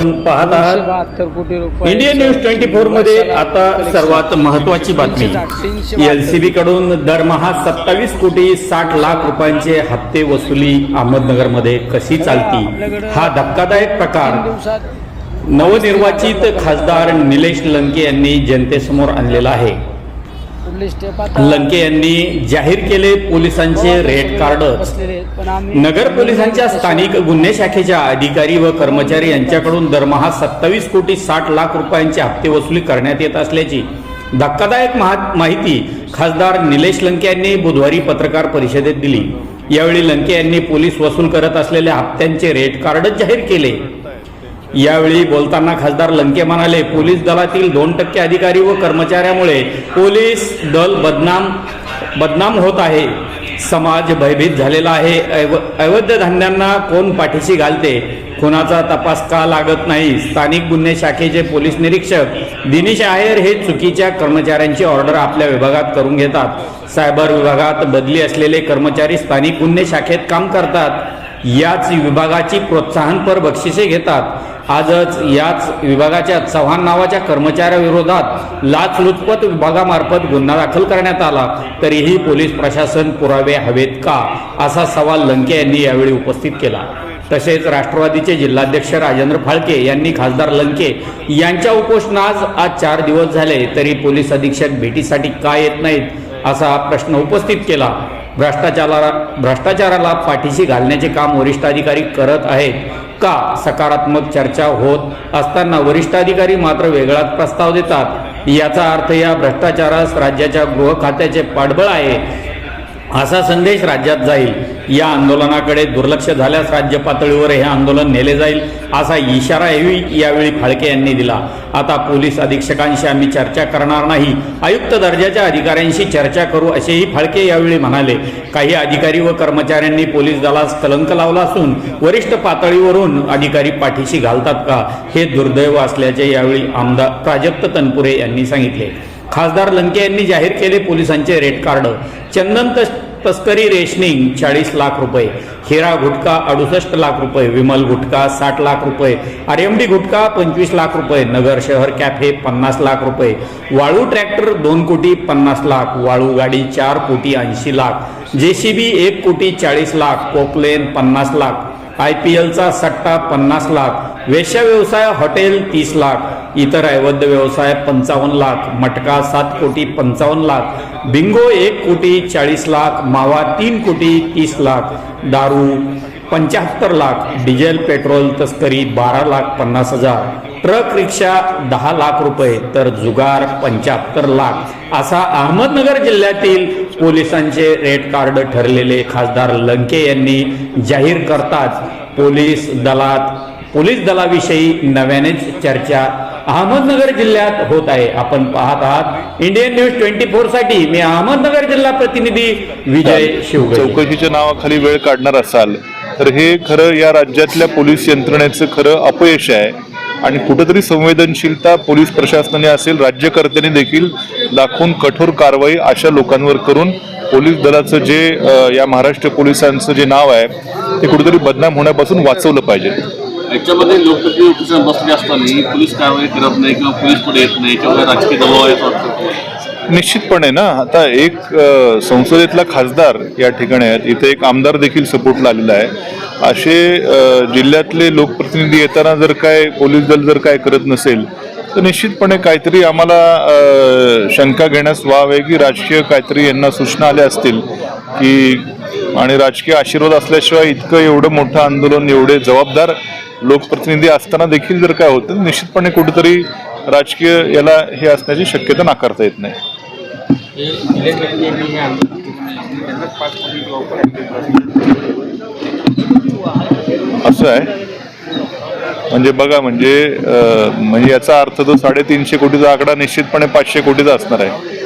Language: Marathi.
आपण पाहत आहात. इंडियन न्यूज ट्वेंटी फोरमध्ये आता सर्वात महत्वाची बातमी. एलसीबी कडून दरमहा सत्तावीस कोटी साठ लाख रुपयांचे हप्ते वसुली अहमदनगरमध्ये. कशी चालती? हा धक्कादायक प्रकार. नवनिर्वाचित खासदार निलेश लंके यांनी जनतेसमोर आणलेला आहे. पुढले स्टेप आता लंके यांनी जाहीर केले पोलिसांचे रेड कार्ड. नगर पोलिसांच्या स्थानिक गुन्हे शाखेच्या अधिकारी व कर्मचारी यांच्याकडून दरमहा सत्तावीस कोटी साठ लाख रुपयांचे हप्ते वसुली करण्यात येत असल्याची धक्कादायक महा- माहिती खासदार निलेश लंके यांनी बुधवारी पत्रकार परिषदेत दिली. यावेळी लंके यांनी पोलीस वसूल करत असलेल्या हप्त्यांचे रेट कार्ड जाहीर केले. यावेळी बोलताना खासदार लंके म्हणाले पोलीस दलातील दोन टक्के अधिकारी व कर्मचाऱ्यामुळे पोलीस दल बदनाम बदनाम होत आहे. समाज भयभीत झालेला आहे. अव- अवैध धान्यांना कोण पाठीशी घालते? कोणाचा तपास का लागत नाही? स्थानिक गुन्हे शाखेचे पोलीस निरीक्षक दिनेश आहेर हे चुकीच्या कर्मचाऱ्यांची ऑर्डर आपल्या विभागात करून घेतात. सायबर विभागात बदली असलेले कर्मचारी स्थानिक गुन्हे शाखेत काम करतात. याच विभागाची प्रोत्साहनपर बक्षिसे घेतात. आजच याच विभागाच्या चव्हाण नावाच्या कर्मचाऱ्याविरोधात लाचलुचपत विभागामार्फत गुन्हा दाखल करण्यात आला. तरीही पोलीस प्रशासन पुरावे हवेत का? असा सवाल लंके यांनी यावेळी उपस्थित केला. तसेच राष्ट्रवादीचे जिल्हाध्यक्ष राजेंद्र फाळके यांनी खासदार लंके यांच्या उपोषणास आज चार दिवस झाले तरी पोलीस अधीक्षक भेटीसाठी का येत नाहीत असा प्रश्न उपस्थित केला. भ्रष्टाचाराला भ्रष्टाचाराला पाठीशी घालण्याचे काम वरिष्ठ अधिकारी करत आहेत. का सकारात्मक चर्चा होत असताना वरिष्ठ अधिकारी मात्र वेगळाच प्रस्ताव देतात. याचा अर्थ या भ्रष्टाचारास राज्याच्या गृह खात्याचे पाठबळ आहे. असा संदेश राज्यात जाईल. या आंदोलनाकडे दुर्लक्ष झाल्यास राज्य पातळीवर हे आंदोलन नेले जाईल असा इशाराही यावेळी फाळके यांनी दिला. आता पोलीस अधीक्षकांशी आम्ही चर्चा करणार नाही. आयुक्त दर्जाच्या अधिकाऱ्यांशी चर्चा करू असेही फाळके यावेळी म्हणाले. काही अधिकारी व कर्मचाऱ्यांनी पोलीस दलास कलंक लावला असून वरिष्ठ पातळीवरून अधिकारी पाठीशी घालतात का हे दुर्दैव असल्याचे यावेळी आमदार प्राजक्त तनपुरे यांनी सांगितले. खासदार लंके यांनी जाहीर केले पोलिसांचे रेड कार्ड. चंदन तस- तस्करी रेशनिंग चाळीस लाख रुपये हिरा गुटखा अडुसष्ट लाख रुपये विमल गुटखा साठ लाख रुपये आरएमडी गुटखा पंचवीस लाख रुपये नगर शहर कॅफे पन्नास लाख रुपये वाळू ट्रॅक्टर दोन कोटी पन्नास लाख वाळू गाडी चार कोटी ऐंशी लाख जेसीबी एक कोटी चाळीस लाख कोकलेन पन्नास लाख आय पी एलचा सट्टा पन्नास लाख वेश्या व्यवसाय हॉटेल तीस लाख इतर अवैध व्यवसाय पंचावन्न लाख मटका सात कोटी पंचावन्न लाख बिंगो एक कोटी चाळीस लाख मावा तीन कोटी तीस लाख दारू पंच्याहत्तर लाख डिझेल पेट्रोल तस्करी बारा लाख पन्नास हजार ट्रक रिक्षा दहा लाख रुपये तर जुगार पंच्याहत्तर लाख. असा अहमदनगर जिल्ह्यातील पोलिसांचे रेड कार्ड ठरलेले खासदार लंके यांनी जाहीर करताच पोलीस दलात पोलीस दलाविषयी नव्यानेच चर्चा अहमदनगर जिल्ह्यात होत आहे. आपण पाहत आहात इंडियन न्यूज ट्वेंटी फोरसाठी मी अहमदनगर जिल्हा प्रतिनिधी विजय शिवगणे चौकशीच्या नावाखाली वेळ काढणार असाल तर हे खरं या राज्यातल्या पोलीस यंत्रणेचं खरं अपयश आहे. आणि कुठंतरी संवेदनशीलता पोलीस प्रशासनाने असेल राज्यकर्त्यांनी देखील दाखवून कठोर कारवाई अशा लोकांवर करून पोलीस दलाचं जे या महाराष्ट्र पोलिसांचं जे नाव आहे ते कुठेतरी बदनाम होण्यापासून वाचवलं पाहिजे. याच्यामध्ये लोकप्रिय ऑफिसर बसले असताना पोलीस कारवाई करत नाही किंवा पोलीस पुढे येत नाही किंवा राजकीय दबाव आहे निश्चितपणे ना. आता एक संसदेतला खासदार या ठिकाणी आहेत. इथे एक आमदार देखील सपोर्टला आलेला आहे. असे जिल्ह्यातले लोकप्रतिनिधी येताना जर काय पोलीस दल जर काय करत नसेल तर निश्चितपणे काहीतरी आम्हाला शंका घेण्यास वाव आहे की राजकीय काहीतरी यांना सूचना आल्या असतील की आणि राजकीय आशीर्वाद असल्याशिवाय इतकं एवढं मोठं आंदोलन एवढे जबाबदार लोकप्रतिनिधी असताना देखील जर काय होतं निश्चितपणे कुठेतरी राजकीय याला हे असण्याची शक्यता नाकारता येत नाही. असं आहे. म्हणजे बघा म्हणजे म्हणजे याचा अर्थ तो साडेतीनशे कोटीचा आकडा निश्चितपणे पाचशे कोटीचा असणार आहे.